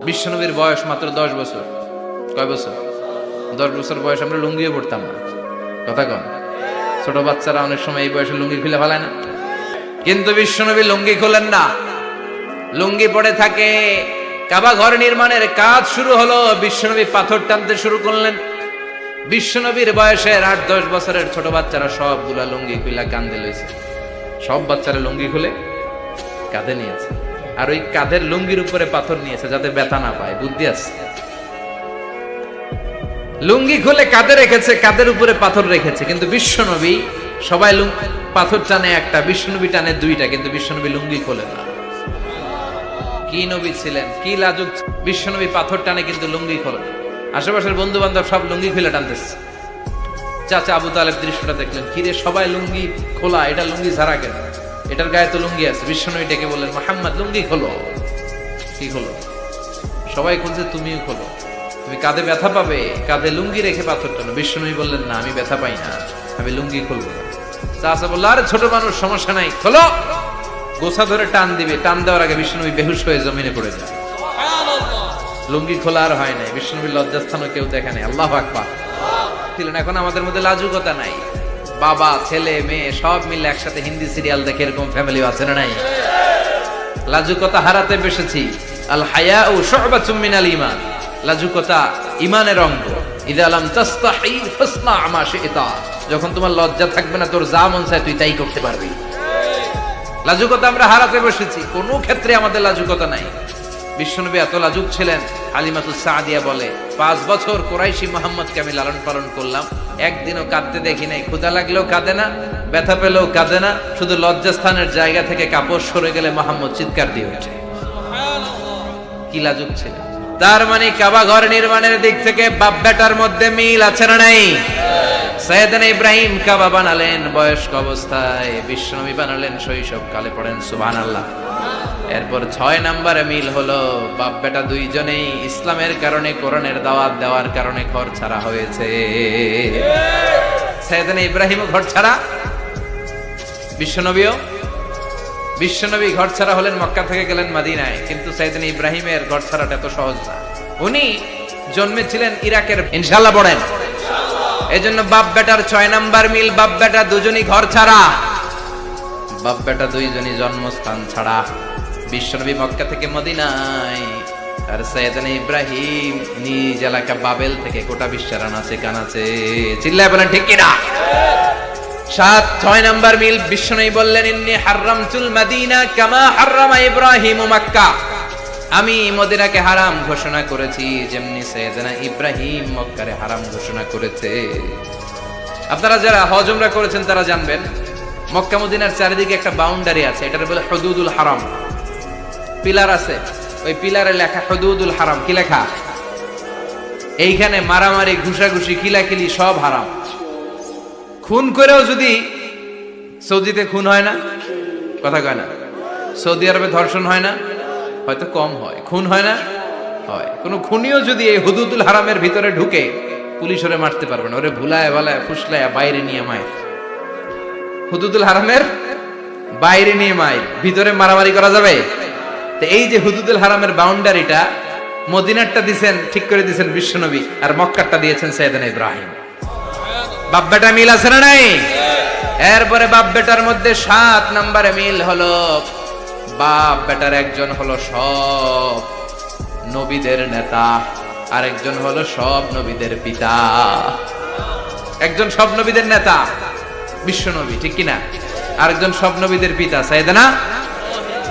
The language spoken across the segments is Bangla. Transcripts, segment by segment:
বিশ্বনবীর বয়স মাত্র দশ বছর। কয় বছর? দশ বছর বয়স আমরা লুঙ্গিও পড়তাম না। কথা কন। ছোট বাচ্চারা অনেক সময় এই বয়সে লুঙ্গি খুলে ফেলায় না। কিন্তু বিশ্বনবী লুঙ্গি খোলেন না। লুঙ্গি পড়ে থাকে, কাবা ঘর নির্মাণের কাজ শুরু হলো। বিশ্বনবী পাথর টানতে শুরু করলেন। বিশ্বনবীর বয়সের আট, দশ বছরের ছোট বাচ্চারা সবগুলা লুঙ্গি খুলা কান্দে লইছে। সব বাচ্চারা লুঙ্গি খুলে কাঁধে নিয়েছে আর ওই কাঁধের লুঙ্গির উপরে পাথর নিয়েছে যাতে ব্যথা না পায়, বুদ্ধি আছে? লুঙ্গি খুলে কাঁধে রেখেছে? কাঁধের উপরে পাথর রেখেছে? কিন্তু বিশ্বনবী, সবাই পাথর টানে একটা, বিশ্বনবী টানে দুইটা, কিন্তু বিশ্বনবী লুঙ্গি খোলে না। কি নবী ছিলেন? কি লাজুক বিশ্বনবী পাথর টানে কিন্তু লুঙ্গি খোলে। আশেপাশের বন্ধু বান্ধব সব লুঙ্গি খুলে টানতেছে। চাচা আবু তালেব দৃশ্যটা দেখলেন। কিরে, সবাই লুঙ্গি খোলা, এটা লুঙ্গি ছাড়া কেন? এটার গায়ে তো লুঙ্গি আছে বিশ্বনবী ডেকে বললেন মোহাম্মদ লুঙ্গি খোলো। কি খোলো? সবাই খুলছে তুমিও খোলো। তুমি কাঁধে ব্যথা পাবে? কাঁধে লুঙ্গি রেখে পাথর টানো। বিশ্বনবী বললেন না আমি ব্যথা পাই না আমি লুঙ্গি খুলবো না। বলল আরে ছোট মানুষ সমস্যা নাই খোলো। গোসা ধরে টান দিবে টান দেওয়ার আগে বিশ্বনবী বেহুশ হয়ে জমিনে পড়ে যায়। লুঙ্গি খোলা আর হয় নাই বিষ্ণুবীর লজ্জাস্থানও কেউ দেখে নাই আল্লাহ আকবার। ছিলেন এখন আমাদের মধ্যে লাজুকতা নাই। বাবা, ছেলে, মেয়ে, সব মিলে একসাথে হিন্দি সিরিয়াল দেখে এরকম ফ্যামিলি আছে না নাই? লাজুকতা হারাতে বসেছি। আল হায়া ও শুবাতুম মিনাল ঈমান। লাজুকতা ইমানের অঙ্গ। ইদা আলাম তাস্তাহি ফাসনা মা শিতা। যখন তোমার লজ্জা থাকবে না, তোর যা মন চায় তুই তাই করতে পারবি। লাজুকতা আমরা হারাতে বসেছি। কোনো ক্ষেত্রে আমাদের লাজুকতা নাই। বিশ্বনবী এত লাজুক ছিলেন আলিমাতুল সাদিয়া বলে, পাঁচ বছর কোরাইশি মোহাম্মদকে আমি লালন পালন করলাম। একদিনও কাঁদতে দেখি নাই ক্ষুদা লাগলেও কাঁদে না, ব্যথা পেলেও কাঁদে না, শুধু লজ্জাস্থানের জায়গা থেকে কাপড় সরে গেলে মোহাম্মদ চিৎকার দিয়ে ওঠে। কি লাজুক ছিলেন? তার মানে কাবা ঘর নির্মাণের দিক থেকে বাপ বেটার মধ্যে মিল আছে না নাই? সৈয়দান ইব্রাহিম কাবা বানালেন বয়স্ক অবস্থায়, বিশ্বনবী বানালেন শৈশব কালে পড়েন সুবহান আল্লাহ এরপর ছয় নাম্বারে মিল হলো, বাপ বেটা দুইজনেই ইসলামের কারণে কোরআনের দাওয়াত দেওয়ার কারণে ঘর ছাড়া হয়েছে। সৈয়দান ইব্রাহিম ঘর ছাড়া? বিশ্বনবীও? বিশ্বনবী ঘর ছাড়া হলেন মক্কা থেকে গেলেন মাদিনায়, কিন্তু সাইদিন ইব্রাহিমের ঘর ছাড়াটা এত সহজ না। উনি জন্মেছিলেন ইরাকের ইনশাল্লাহ পড়েন। এই জন্য বাপ বেটার ছয় নাম্বার মিল, বাপ বেটা দুজনই ঘর ছাড়া। বাপ বেটা দুইজনই জন্মস্থান ছাড়া। বিশ্বনবী মক্কা থেকে মদিনায়। আর সৈয়দান ইব্রাহিম নিজ এলাকা বাবেল থেকে গোটা বিশ্বের আনাচে কানাচে চিল্লায় বলেন, ঠিক কিনা? সাত, ছয় নাম্বার মিল বিষ্ণু বললেন, ইন্নি হারামতুল মাদিনা কামা হারামা ইব্রাহিম মাক্কা। আমি মদিনাকে হারাম ঘোষণা করেছি, যেমনি সৈয়দনা ইব্রাহিম মক্কারে হারাম ঘোষণা করেছে। আপনারা যারা হজ উমরা করেছেন, তারা জানবেন, মক্কা মদিনার চারিদিকে একটা বাউন্ডারি আছে, এটার বলে হদুদুল হারাম। পিলার আছে। ওই পিলারে লেখা হদুদুল হারাম, কি লেখা? এইখানে মারামারি, ঘুষাঘুষি কিলাকিলি সব হারাম। খুন করেও যদি সৌদিতে খুন হয় না, কথা কয় না। সৌদি আরবে ধর্ষণ হয় না, হয়তো কম হয়। খুন হয় না, হয়। কোনো খুনিও যদি এই হুদুদুল হারামের ভিতরে ঢুকে, পুলিশ ওরে মারতে পারবে না। ওরে ভুলায় ভালায় ফুসলায়, বাইরে নিয়ে মায়ের। হুদুদুল হারামের বাইরে নিয়ে মায়ের। ভিতরে মারামারি করা যাবে? এই যে হুদুদুল হারামের বাউন্ডারিটা, মদিনারটা দিছেন, ঠিক করে দিছেন বিশ্বনবী, আর মক্কারটা দিয়েছেন সৈয়দান ইব্রাহিম। বাপ বেটা মিল আছে না নাই? এরপরে বাপ বেটার মধ্যে সাত নম্বরে মিল হলো বাপ বেটার একজন হলো সব নবীদের নেতা, আরেকজন হলো সব নবীদের পিতা। একজন সব নবীদের নেতা বিশ্ব নবী ঠিক কিনা? আরেকজন সব নবীদের পিতা সাইদানা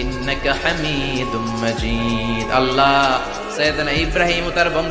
ইন্নাকা হামিদুম মাজিদ। আল্লাহ সাইয়েদনা ইব্রাহিম তার বংশ